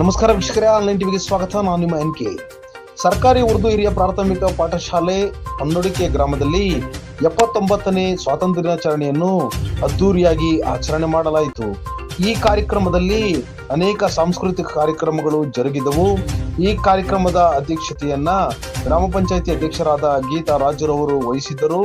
ನಮಸ್ಕಾರ ವೀಕ್ಷಕರೇ ಆನ್ಲೈನ್ ಟಿವಿಗೆ ಸ್ವಾಗತ. ನಾನು ನಿಮ್ಮ ಎನ್ ಕೆ ಸರ್ಕಾರಿ ಉರ್ದು ಹಿರಿಯ ಪ್ರಾಥಮಿಕ ಪಾಠಶಾಲೆ ಹನ್ನೊಡಿಕೆ ಗ್ರಾಮದಲ್ಲಿ ಎಪ್ಪತ್ತೊಂಬತ್ತನೇ ಸ್ವಾತಂತ್ರ್ಯ ದಿನಾಚರಣೆಯನ್ನು ಅದ್ದೂರಿಯಾಗಿ ಆಚರಣೆ ಮಾಡಲಾಯಿತು. ಈ ಕಾರ್ಯಕ್ರಮದಲ್ಲಿ ಅನೇಕ ಸಾಂಸ್ಕೃತಿಕ ಕಾರ್ಯಕ್ರಮಗಳು ಜರುಗಿದವು. ಈ ಕಾರ್ಯಕ್ರಮದ ಅಧ್ಯಕ್ಷತೆಯನ್ನ ಗ್ರಾಮ ಪಂಚಾಯಿತಿ ಅಧ್ಯಕ್ಷರಾದ ಗೀತಾ ರಾಜುರವರು ವಹಿಸಿದ್ದರು.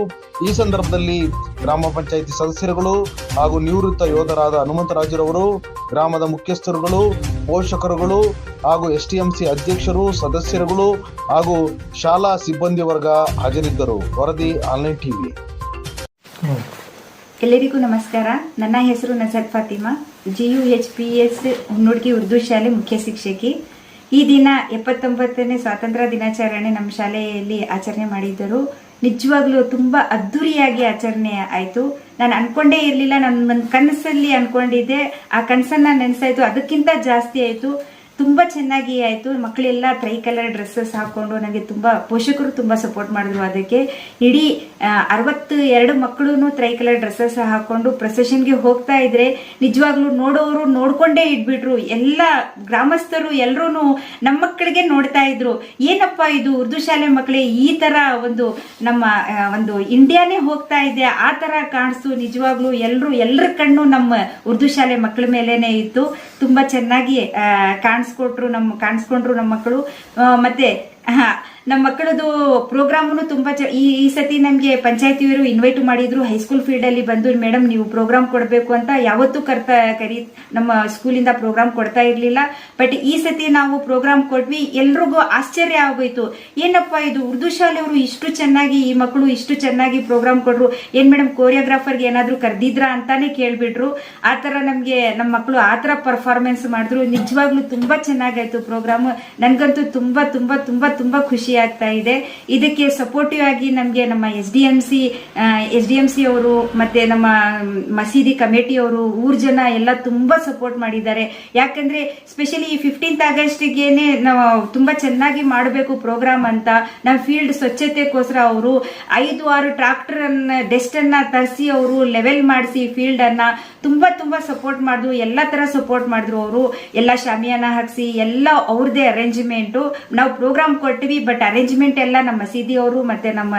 ಈ ಸಂದರ್ಭದಲ್ಲಿ ಗ್ರಾಮ ಪಂಚಾಯಿತಿ ಸದಸ್ಯರುಗಳು ಹಾಗೂ ನಿವೃತ್ತ ಯೋಧರಾದ ಹನುಮಂತರಾಜುರವರು, ಗ್ರಾಮದ ಮುಖ್ಯಸ್ಥರುಗಳು ಪೋಷಕರುಗಳು ಹಾಗೂ ಎಸ್ ಟಿ ಎಂ ಸಿ ಅಧ್ಯಕ್ಷರು, ಸದಸ್ಯರುಗಳು ಹಾಗೂ ಶಾಲಾ ಸಿಬ್ಬಂದಿ ವರ್ಗ ಹಾಜರಿದ್ದರು. ವರದಿ ಆನ್ಲೈನ್ ಟಿವಿ. ಎಲ್ಲರಿಗೂ ನಮಸ್ಕಾರ. ನನ್ನ ಹೆಸರು Nazar Fatima. G U H P S Hunnudgi Urdu ಶಾಲೆ ಮುಖ್ಯ ಶಿಕ್ಷಕಿ. ಈ ದಿನ ಎಪ್ಪತ್ತೊಂಬತ್ತನೇ ಸ್ವಾತಂತ್ರ್ಯ ದಿನಾಚರಣೆ ನಮ್ಮ ಶಾಲೆಯಲ್ಲಿ ಆಚರಣೆ ಮಾಡಿದ್ದರು. ನಿಜವಾಗ್ಲೂ ತುಂಬ ಅದ್ದೂರಿಯಾಗಿ ಆಚರಣೆ ಆಯಿತು. ನಾನು ಅನ್ಕೊಂಡೇ ಇರಲಿಲ್ಲ ನನ್ನ ಕನಸಲ್ಲಿ ಅನ್ಕೊಂಡಿದ್ದೆ. ಆ ಕನಸನ್ನ ನೆನೆಸಾಯ್ತು. ಅದಕ್ಕಿಂತ ಜಾಸ್ತಿ ಆಯಿತು. ತುಂಬ ಚೆನ್ನಾಗಿ ಆಯಿತು. ಮಕ್ಕಳೆಲ್ಲ ಟ್ರೈ ಕಲರ್ ಡ್ರೆಸ್ಸಸ್ ಹಾಕೊಂಡು ನನಗೆ ತುಂಬ ಪೋಷಕರು ತುಂಬ ಸಪೋರ್ಟ್ ಮಾಡಿದ್ರು ಅದಕ್ಕೆ. ಇಡೀ ಅರವತ್ತು ಎರಡು ಮಕ್ಕಳು ಟ್ರೈ ಕಲರ್ ಡ್ರೆಸ್ಸಸ್ ಹಾಕ್ಕೊಂಡು ಪ್ರೊಸೆಷನ್ಗೆ ಹೋಗ್ತಾ ಇದ್ರೆ ನಿಜವಾಗ್ಲೂ ನೋಡೋರು ನೋಡ್ಕೊಂಡೇ ಇಟ್ಬಿಟ್ರು ಎಲ್ಲ ಗ್ರಾಮಸ್ಥರು ಎಲ್ಲರೂ ನಮ್ಮ ಮಕ್ಕಳಿಗೆ ನೋಡ್ತಾ ಇದ್ರು. ಏನಪ್ಪ ಇದು ಉರ್ದು ಶಾಲೆ ಮಕ್ಕಳೇ ಈ ತರ ಒಂದು ನಮ್ಮ ಒಂದು ಇಂಡಿಯಾನೇ ಹೋಗ್ತಾ ಇದೆ. ಆ ತರ ಕಾಣಿಸ್ತು ನಿಜವಾಗ್ಲೂ ಎಲ್ಲರೂ ಎಲ್ಲರ ಕಣ್ಣು ನಮ್ಮ ಉರ್ದು ಶಾಲೆ ಮಕ್ಕಳ ಮೇಲೇನೆ ಇತ್ತು. ತುಂಬಾ ಚೆನ್ನಾಗಿ ಆ, ಕಾಣಿಸ್ಕೊಟ್ರು ನಮ್ಮ ಕಾಣಿಸ್ಕೊಂಡ್ರು ನಮ್ಮ ಮಕ್ಕಳು. ಮತ್ತೆ ನಮ್ಮ ಮಕ್ಕಳದು ಪ್ರೋಗ್ರಾಮು ತುಂಬಾ ಈ ಈ ಸತಿ ನಮಗೆ ಪಂಚಾಯತಿಯವರು ಇನ್ವೈಟ್ ಮಾಡಿದ್ರು. ಹೈಸ್ಕೂಲ್ ಫೀಲ್ಡ್ ಅಲ್ಲಿ ಬಂದು ಮೇಡಮ್ ನೀವು ಪ್ರೋಗ್ರಾಮ್ ಕೊಡಬೇಕು ಅಂತ ಯಾವತ್ತೂ ಕರ್ತಾ, ಕರಿ, ನಮ್ಮ ಸ್ಕೂಲಿಂದ ಪ್ರೋಗ್ರಾಮ್ ಕೊಡ್ತಾ ಇರ್ಲಿಲ್ಲ. ಬಟ್ ಈ ಸತಿ ನಾವು ಪ್ರೋಗ್ರಾಮ್ ಕೊಟ್ವಿ. ಎಲ್ರಿಗೂ ಆಶ್ಚರ್ಯ ಆಗೋಯ್ತು. ಏನಪ್ಪ ಇದು? ಉರ್ದು ಶಾಲೆಯವರು ಇಷ್ಟು ಚೆನ್ನಾಗಿ, ಈ ಮಕ್ಕಳು ಇಷ್ಟು ಚೆನ್ನಾಗಿ ಪ್ರೋಗ್ರಾಮ್ ಕೊಡ್ರು ಏನ್ ಮೇಡಮ್ ಕೋರಿಯೋಗ್ರಾಫರ್ಗೆ ಏನಾದ್ರು ಕರ್ದಿದ್ರಾ ಅಂತಾನೆ ಕೇಳ್ಬಿಟ್ರು. ಆ ತರ ನಮ್ಗೆ ನಮ್ಮ ಮಕ್ಕಳು ಆ ತರ ಪರ್ಫಾರ್ಮೆನ್ಸ್ ಮಾಡಿದ್ರು. ನಿಜವಾಗ್ಲೂ ತುಂಬಾ ಚೆನ್ನಾಗಾಯ್ತು ಪ್ರೋಗ್ರಾಮ್ ನನ್ಗಂತೂ ತುಂಬಾ ತುಂಬಾ ತುಂಬಾ ತುಂಬಾ ಖುಷಿ ಆಗ್ತಾ ಇದೆ. ಇದಕ್ಕೆ ಸಪೋರ್ಟಿವ್ ಆಗಿ ನಮಗೆ ನಮ್ಮ S D M C S D M C ಅವರು ಮತ್ತೆ ನಮ್ಮ ಮಸೀದಿ ಕಮಿಟಿಯವರು ಊರ್ ಜನ ಎಲ್ಲ ತುಂಬಾ ಸಪೋರ್ಟ್ ಮಾಡಿದ್ದಾರೆ. ಯಾಕಂದ್ರೆ ಸ್ಪೆಷಲಿ ಈ ಫಿಫ್ಟೀನ್ತ್ ಆಗಸ್ಟ್ಗೆನೆ ನಾವು ತುಂಬಾ ಚೆನ್ನಾಗಿ ಮಾಡಬೇಕು ಪ್ರೋಗ್ರಾಮ್ ಅಂತ ನಮ್ಮ ಫೀಲ್ಡ್ ಸ್ವಚ್ಛತೆಗೋಸ್ಕರ ಅವರು ಐದು ಆರು ಟ್ರಾಕ್ಟರ್ ಅನ್ನ ಡೆಸ್ಟ್ ಅನ್ನ ತರಿಸಿ ಅವರು ಲೆವೆಲ್ ಮಾಡಿಸಿ ಫೀಲ್ಡ್ ಅನ್ನ ತುಂಬಾ ತುಂಬಾ ಸಪೋರ್ಟ್ ಮಾಡಿದ್ರು. ಎಲ್ಲ ತರ ಸಪೋರ್ಟ್ ಮಾಡಿದ್ರು ಅವರು. ಎಲ್ಲ ಶಾಮಿಯಾನ ಹಾಕ್ಸಿ, ಎಲ್ಲ ಅವ್ರದೇ ಅರೇಂಜ್ಮೆಂಟ್ ನಾವು ಪ್ರೋಗ್ರಾಮ್ ಕೊಟ್ಟಿವಿ ಬಟ್ ಅರೇಂಜ್ಮೆಂಟ್ ಎಲ್ಲ ನಮ್ಮ ಮಸೀದಿ ಅವರು ಮತ್ತೆ ನಮ್ಮ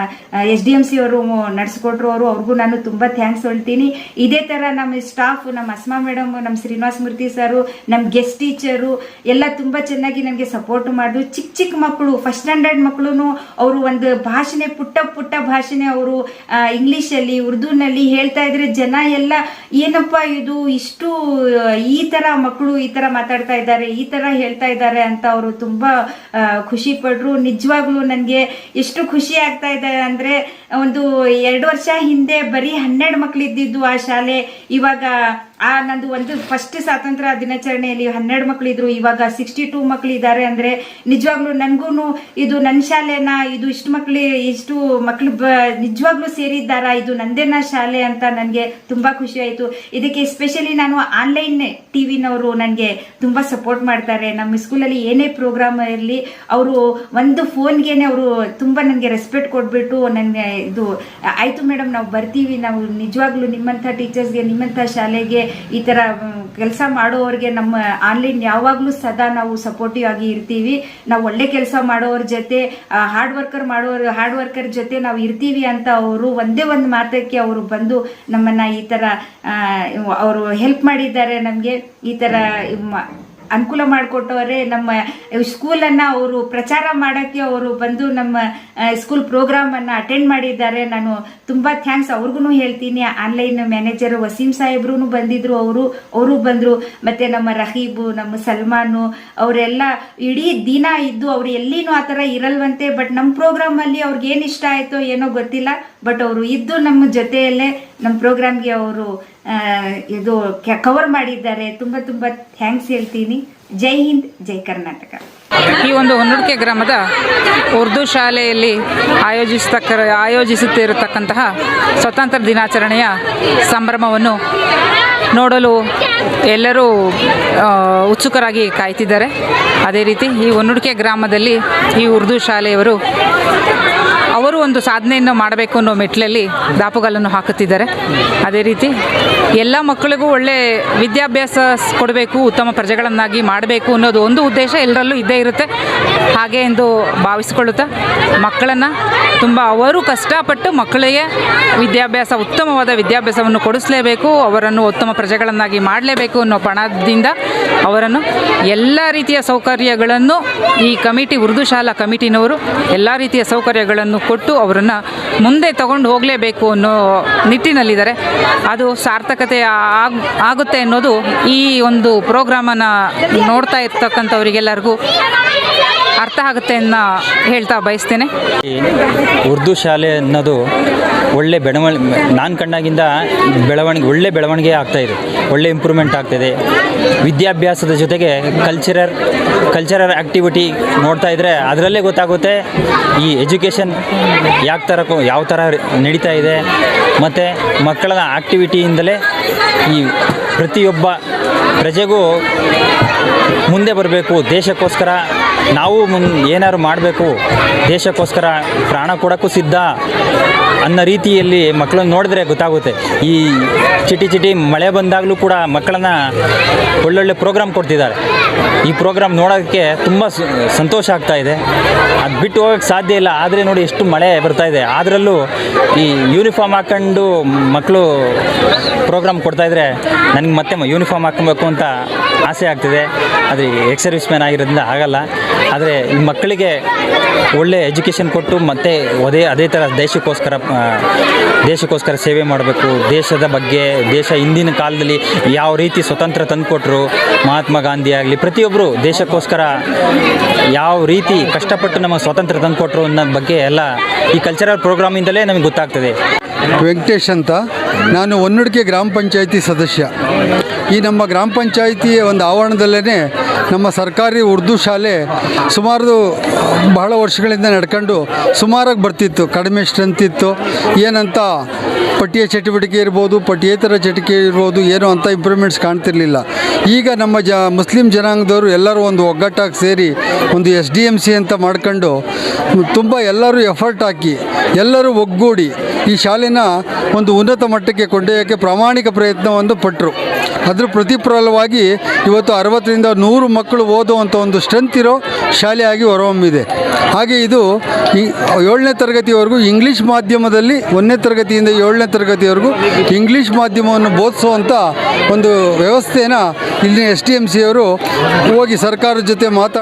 ಎಸ್ ಡಿ ಎಂ ಸಿ ಅವರು ನಡೆಸ್ಕೊಟ್ರು ಅವರು, ಅವ್ರಿಗೂ ನಾನು ತುಂಬಾ ಥ್ಯಾಂಕ್ಸ್ ಹೇಳ್ತೀನಿ. ಇದೇ ತರ ನಮ್ಮ ಸ್ಟಾಫ್ ನಮ್ಮ ಅಸ್ಮಾ ಮೇಡಮ್ ನಮ್ಮ ಶ್ರೀನಿವಾಸ ಮೂರ್ತಿ ಸರ್, ನಮ್ಮ ಗೆಸ್ಟ್ ಟೀಚರು ಎಲ್ಲ ತುಂಬಾ ಚೆನ್ನಾಗಿ ನನಗೆ ಸಪೋರ್ಟ್ ಮಾಡಿದ್ರು ಚಿಕ್ಕ ಚಿಕ್ಕ ಮಕ್ಕಳು ಫಸ್ಟ್ ಸ್ಟ್ಯಾಂಡರ್ಡ್ ಮಕ್ಕಳು ಅವರು ಒಂದು ಭಾಷಣೆ ಪುಟ್ಟ ಪುಟ್ಟ ಭಾಷಣೆ ಅವರು ಇಂಗ್ಲಿಷ್ ಅಲ್ಲಿ, ಉರ್ದುನಲ್ಲಿ ಹೇಳ್ತಾ ಇದ್ರೆ ಜನ ಎಲ್ಲ ಏನಪ್ಪ ಇದು ಇಷ್ಟು ಈ ತರ ಮಕ್ಕಳು ಈ ತರ ಮಾತಾಡ್ತಾ ಇದ್ದಾರೆ, ಈ ತರ ಹೇಳ್ತಾ ಇದ್ದಾರೆ ಅಂತ ಅವರು ತುಂಬಾ ಖುಷಿ ಖುಷಿ ಪಟ್ರು ನಿಜವಾಗ್ಲೂ ನನಗೆ ಎಷ್ಟು ಖುಷಿ ಆಗ್ತಾ ಇದೆ ಅಂದರೆ ಒಂದು ಎರಡು ವರ್ಷ ಹಿಂದೆ ಬರೀ ಹನ್ನೆರಡು ಮಕ್ಳು ಇದ್ದಿದ್ದು ಆ ಶಾಲೆ. ಇವಾಗ ಆ, ನಂದು ಒಂದು ಫಸ್ಟ್ ಸ್ವಾತಂತ್ರ್ಯ ದಿನಾಚರಣೆಯಲ್ಲಿ ಹನ್ನೆರಡು ಮಕ್ಳು ಇದ್ರು. ಇವಾಗ ಸಿಕ್ಸ್ಟಿ ಟೂ ಮಕ್ಳು ಇದ್ದಾರೆ ಅಂದ್ರೆ ನಿಜವಾಗ್ಲೂ ನನ್ಗೂನು ಇದು ನನ್ನ ಶಾಲೆನ, ಇದು ಇಷ್ಟು ಮಕ್ಳು ಇಷ್ಟು ಮಕ್ಳು ಬ, ನಿಜವಾಗ್ಲೂ ಸೇರಿದ್ದಾರ, ಇದು ನಂದೇನ ಶಾಲೆ ಅಂತ ನನಗೆ ತುಂಬಾ ಖುಷಿ ಆಯ್ತು. ಇದಕ್ಕೆ ಸ್ಪೆಷಲಿ ನಾನು ಆನ್ಲೈನ್ ಟಿ ವಿನವರು ನನಗೆ ತುಂಬಾ ಸಪೋರ್ಟ್ ಮಾಡ್ತಾರೆ. ನಮ್ಮ ಸ್ಕೂಲಲ್ಲಿ ಏನೇ ಪ್ರೋಗ್ರಾಮ್ ಇರಲಿ, ಅವರು ಒಂದು ಫೋನ್ಗೆ ಅವರು ತುಂಬಾ ನನಗೆ ರೆಸ್ಪೆಕ್ಟ್ ಕೊಟ್ಬಿಟ್ಟು ನನಗೆ ಇದು, ಆಯ್ತು ಮೇಡಮ್ ನಾವು ಬರ್ತೀವಿ. ನಾವು ನಿಜವಾಗ್ಲೂ ನಿಮ್ಮಂಥ ಟೀಚರ್ಸ್ಗೆ ನಿಮ್ಮಂಥ ಶಾಲೆಗೆ ಈ ತರ ಕೆಲಸ ಮಾಡುವವರಿಗೆ ನಮ್ಮ ಆನ್ಲೈನ್ ಯಾವಾಗ್ಲೂ ಸದಾ ನಾವು ಸಪೋರ್ಟಿವ್ ಆಗಿ ಇರ್ತೀವಿ. ನಾವು ಒಳ್ಳೆ ಕೆಲಸ ಮಾಡೋವ್ರ ಜೊತೆ ಹಾರ್ಡ್ ವರ್ಕರ್ ಮಾಡೋರ್ ಹಾರ್ಡ್ ವರ್ಕರ್ ಜೊತೆ ನಾವು ಇರ್ತೀವಿ ಅಂತ ಅವರು ಒಂದೇ ಒಂದು ಮಾತಕ್ಕೆ ಅವರು ಬಂದು ನಮ್ಮನ್ನ ಈ ತರ ಅವರು ಹೆಲ್ಪ್ ಮಾಡಿದ್ದಾರೆ ನಮ್ಗೆ. ಈ ತರ ಅನುಕೂಲ ಮಾಡಿಕೊಟ್ಟವರೇ ನಮ್ಮ ಸ್ಕೂಲನ್ನು ಅವರು ಪ್ರಚಾರ ಮಾಡೋಕ್ಕೆ ಅವರು ಬಂದು ನಮ್ಮ ಸ್ಕೂಲ್ ಪ್ರೋಗ್ರಾಮನ್ನು ಅಟೆಂಡ್ ಮಾಡಿದ್ದಾರೆ. ನಾನು ತುಂಬ ಥ್ಯಾಂಕ್ಸ್ ಅವ್ರಿಗೂ ಹೇಳ್ತೀನಿ. ಆನ್ಲೈನ್ ಮ್ಯಾನೇಜರ್ ವಸೀಂ ಸಾಹೇಬ್ರು ಬಂದಿದ್ರು ಅವರು. ಅವರು ಬಂದರು. ಮತ್ತು ನಮ್ಮ ರಹೀಬು, ನಮ್ಮ ಸಲ್ಮಾನು, ಅವರೆಲ್ಲ ಇಡೀ ದಿನ ಇದ್ದು ಅವ್ರು ಎಲ್ಲಿನೂ ಆ ಥರ ಇರಲ್ವಂತೆ. ಬಟ್ ನಮ್ಮ ಪ್ರೋಗ್ರಾಮಲ್ಲಿ ಅವ್ರಿಗೆ ಏನು ಇಷ್ಟ ಆಯಿತೋ ಏನೋ ಗೊತ್ತಿಲ್ಲ. ಬಟ್ ಅವರು ಇದ್ದು ನಮ್ಮ ಜೊತೆಯಲ್ಲೇ ನಮ್ಮ ಪ್ರೋಗ್ರಾಮ್ಗೆ ಅವರು ಇದು ಕವರ್ ಮಾಡಿದ್ದಾರೆ. ತುಂಬ ತುಂಬ ಥ್ಯಾಂಕ್ಸ್ ಹೇಳ್ತೀನಿ. ಜೈ ಹಿಂದ್, ಜೈ ಕರ್ನಾಟಕ. ಈ ಒಂದು ಹೊನ್ನಡಿಕೆ ಗ್ರಾಮದ ಉರ್ದು ಶಾಲೆಯಲ್ಲಿ ಆಯೋಜಿಸ್ತಕ್ಕ, ಆಯೋಜಿಸುತ್ತಿರತಕ್ಕಂತಹ ಸ್ವತಂತ್ರ ದಿನಾಚರಣೆಯ ಸಂಭ್ರಮವನ್ನು ನೋಡಲು ಎಲ್ಲರೂ ಉತ್ಸುಕರಾಗಿ ಕಾಯ್ತಿದ್ದಾರೆ. ಅದೇ ರೀತಿ ಈ ಹೊನ್ನಡಿಕೆ ಗ್ರಾಮದಲ್ಲಿ ಈ ಉರ್ದು ಶಾಲೆಯವರು ಅವರು ಒಂದು ಸಾಧನೆಯನ್ನು ಮಾಡಬೇಕು ಅನ್ನೋ ಮೆಟ್ಲಲ್ಲಿ ದಾಪುಗಾಲನ್ನು ಹಾಕುತ್ತಿದ್ದಾರೆ. ಅದೇ ರೀತಿ ಎಲ್ಲ ಮಕ್ಕಳಿಗೂ ಒಳ್ಳೆ ವಿದ್ಯಾಭ್ಯಾಸ ಕೊಡಬೇಕು, ಉತ್ತಮ ಪ್ರಜೆಗಳನ್ನಾಗಿ ಮಾಡಬೇಕು ಅನ್ನೋದು ಒಂದು ಉದ್ದೇಶ ಎಲ್ಲರಲ್ಲೂ ಇದ್ದೇ ಇರುತ್ತೆ. ಹಾಗೆ ಎಂದು ಭಾವಿಸಿಕೊಳ್ಳುತ್ತಾ ಮಕ್ಕಳನ್ನು ತುಂಬ ಅವರು ಕಷ್ಟಪಟ್ಟು ಮಕ್ಕಳಿಗೆ ವಿದ್ಯಾಭ್ಯಾಸ, ಉತ್ತಮವಾದ ವಿದ್ಯಾಭ್ಯಾಸವನ್ನು ಕೊಡಿಸಲೇಬೇಕು, ಅವರನ್ನು ಉತ್ತಮ ಪ್ರಜೆಗಳನ್ನಾಗಿ ಮಾಡಲೇಬೇಕು ಅನ್ನೋ ಪಣದಿಂದ ಅವರನ್ನು ಎಲ್ಲ ರೀತಿಯ ಸೌಕರ್ಯಗಳನ್ನು ಈ ಕಮಿಟಿ ಉರ್ದು ಶಾಲಾ ಕಮಿಟಿನವರು ಎಲ್ಲ ರೀತಿಯ ಸೌಕರ್ಯಗಳನ್ನು ಕೊಟ್ಟು ಅವರನ್ನು ಮುಂದೆ ತಗೊಂಡು ಹೋಗಲೇಬೇಕು ಅನ್ನೋ ನಿಟ್ಟಿನಲ್ಲಿದ್ದಾರೆ. ಅದು ಸಾರ್ಥಕತೆ ಆಗ್- ಆಗುತ್ತೆ ಅನ್ನೋದು ಈ ಒಂದು ಪ್ರೋಗ್ರಾಮನ್ನು ನೋಡ್ತಾ ಇರ್ತಕ್ಕಂಥವರಿಗೆಲ್ಲರಿಗೂ ಅರ್ಥ ಆಗುತ್ತೆ ಅನ್ನ ಹೇಳ್ತಾ ಬಯಸ್ತೇನೆ. ಉರ್ದು ಶಾಲೆ ಅನ್ನೋದು ಒಳ್ಳೆ ಬೆಳವಣಿಗೆ ನಾನು ಕಂಡಾಗಿಂದ ಬೆಳವಣಿಗೆ ಒಳ್ಳೆ ಬೆಳವಣಿಗೆ ಆಗ್ತಾಯಿದೆ ಒಳ್ಳೆ ಇಂಪ್ರೂವ್ಮೆಂಟ್ ಆಗ್ತಿದೆ. ವಿದ್ಯಾಭ್ಯಾಸದ ಜೊತೆಗೆ ಕಲ್ಚರಲ್ ಕಲ್ಚರಲ್ ಆ್ಯಕ್ಟಿವಿಟಿ ನೋಡ್ತಾ ಇದ್ದರೆ ಅದರಲ್ಲೇ ಗೊತ್ತಾಗುತ್ತೆ ಈ ಎಜುಕೇಷನ್ ಯಾವ ಥರ ಯಾವ ಥರ ನಡೀತಾ ಇದೆ. ಮತ್ತು ಮಕ್ಕಳ ಆ್ಯಕ್ಟಿವಿಟಿಯಿಂದಲೇ ಈ ಪ್ರತಿಯೊಬ್ಬ ಪ್ರಜೆಗೂ ಮುಂದೆ ಬರಬೇಕು ದೇಶಕ್ಕೋಸ್ಕರ ನಾವು ಏನಾದ್ರು ಮಾಡಬೇಕು, ದೇಶಕ್ಕೋಸ್ಕರ ಪ್ರಾಣ ಕೊಡೋಕ್ಕೂ ಸಿದ್ಧ ಅನ್ನೋ ರೀತಿಯಲ್ಲಿ ಮಕ್ಕಳನ್ನ ನೋಡಿದ್ರೆ ಗೊತ್ತಾಗುತ್ತೆ. ಈ ಚಿಟಿ ಚಿಟಿ ಮಳೆ ಬಂದಾಗಲೂ ಕೂಡ ಮಕ್ಕಳನ್ನ ಒಳ್ಳೊಳ್ಳೆ ಪ್ರೋಗ್ರಾಮ್ ಕೊಡ್ತಿದ್ದಾರೆ. ಈ ಪ್ರೋಗ್ರಾಮ್ ನೋಡೋಕ್ಕೆ ತುಂಬ ಸಂತೋಷ ಆಗ್ತಾ ಇದೆ. ಅದು ಬಿಟ್ಟು ಹೋಗೋಕ್ಕೆ ಸಾಧ್ಯ ಇಲ್ಲ. ಆದರೆ ನೋಡಿ ಎಷ್ಟು ಮಳೆ ಬರ್ತಾ ಇದೆ. ಅದರಲ್ಲೂ ಈ ಯೂನಿಫಾರ್ಮ್ ಹಾಕ್ಕೊಂಡು ಮಕ್ಕಳು ಪ್ರೋಗ್ರಾಮ್ ಕೊಡ್ತಾಯಿದ್ರೆ ನನಗೆ ಮತ್ತೆ ಯೂನಿಫಾರ್ಮ್ ಹಾಕ್ಕೊಬೇಕು ಅಂತ ಆಸೆ ಆಗ್ತಿದೆ. ಅದು ಎಕ್ಸರ್ವಿಸ್ ಮ್ಯಾನ್ ಆಗಿರೋದ್ರಿಂದ ಆಗಲ್ಲ. ಆದರೆ ಈ ಮಕ್ಕಳಿಗೆ ಒಳ್ಳೆ ಎಜುಕೇಷನ್ ಕೊಟ್ಟು ಮತ್ತೆ ಅದೇ ಅದೇ ಥರ ದೇಶಕ್ಕೋಸ್ಕರ ದೇಶಕ್ಕೋಸ್ಕರ ಸೇವೆ ಮಾಡಬೇಕು. ದೇಶದ ಬಗ್ಗೆ, ದೇಶ ಹಿಂದಿನ ಕಾಲದಲ್ಲಿ ಯಾವ ರೀತಿ ಸ್ವತಂತ್ರ ತಂದುಕೊಟ್ರು, ಮಹಾತ್ಮ ಗಾಂಧಿ ಆಗಲಿ ಪ್ರತಿಯೊಬ್ಬರು ದೇಶಕ್ಕೋಸ್ಕರ ಯಾವ ರೀತಿ ಕಷ್ಟಪಟ್ಟು ನಮಗೆ ಸ್ವಾತಂತ್ರ್ಯ ತಂದುಕೊಟ್ರು ಅನ್ನೋ ಬಗ್ಗೆ ಎಲ್ಲ ಈ ಕಲ್ಚರಲ್ ಪ್ರೋಗ್ರಾಮಿಂದಲೇ ನಮಗೆ ಗೊತ್ತಾಗ್ತದೆ. ವೆಂಕಟೇಶ್ ಅಂತ. ನಾನು ಒನ್ನಡಿಕೆ ಗ್ರಾಮ ಪಂಚಾಯಿತಿ ಸದಸ್ಯ. ಈ ನಮ್ಮ ಗ್ರಾಮ ಪಂಚಾಯಿತಿ ಒಂದು ಆವರಣದಲ್ಲೇ ನಮ್ಮ ಸರ್ಕಾರಿ ಉರ್ದು ಶಾಲೆ ಸುಮಾರು ಬಹಳ ವರ್ಷಗಳಿಂದ ನಡ್ಕೊಂಡು ಸುಮಾರಾಗಿ ಬರ್ತಿತ್ತು, ಕಡಿಮೆ ಸ್ಟ್ರೆಂತ್ ಇತ್ತು. ಏನಂತ ಪಠ್ಯ ಚಟುವಟಿಕೆ ಇರ್ಬೋದು, ಪಠ್ಯೇತರ ಚಟುವಟಿಕೆ ಇರ್ಬೋದು, ಏನು ಅಂತ ಇಂಪ್ರೂವ್ಮೆಂಟ್ಸ್ ಕಾಣ್ತಿರ್ಲಿಲ್ಲ. ಈಗ ನಮ್ಮ ಜ, ಮುಸ್ಲಿಂ ಜನಾಂಗದವರು ಎಲ್ಲರೂ ಒಂದು ಒಗ್ಗಟ್ಟಾಗಿ ಸೇರಿ ಒಂದು ಎಸ್ ಡಿ ಎಂ ಸಿ ಅಂತ ಮಾಡ್ಕೊಂಡು ತುಂಬ ಎಲ್ಲರೂ ಎಫರ್ಟ್ ಹಾಕಿ, ಎಲ್ಲರೂ ಒಗ್ಗೂಡಿ ಈ ಶಾಲೆನ ಒಂದು ಉನ್ನತ ಮಟ್ಟಕ್ಕೆ ಕೊಂಡೊಯ್ಯೋಕ್ಕೆ ಪ್ರಾಮಾಣಿಕ ಪ್ರಯತ್ನವನ್ನು ಪಟ್ಟರು ಅದ್ರ ಪ್ರತಿಫಲವಾಗಿ ಇವತ್ತು ಅರವತ್ತರಿಂದ ನೂರು ಮಕ್ಕಳು ಓದುವಂಥ ಒಂದು ಸ್ಟ್ರೆಂತ್ ಇರೋ ಶಾಲೆಯಾಗಿ ಹೊರಹೊಮ್ಮಿದೆ. ಹಾಗೆ ಇದು ಈ ಏಳನೇ ತರಗತಿವರೆಗೂ ಇಂಗ್ಲೀಷ್ ಮಾಧ್ಯಮದಲ್ಲಿ ಒಂದನೇ ತರಗತಿಯಿಂದ ಏಳನೇ ತರಗತಿವರೆಗೂ ಇಂಗ್ಲೀಷ್ ಮಾಧ್ಯಮವನ್ನು ಬೋಧಿಸುವಂಥ ಒಂದು ವ್ಯವಸ್ಥೆನ ಇಲ್ಲಿನ ಎಸ್ ಡಿ ಎಂ ಸಿಯವರು ಹೋಗಿ ಸರ್ಕಾರದ ಜೊತೆ ಮಾತಾ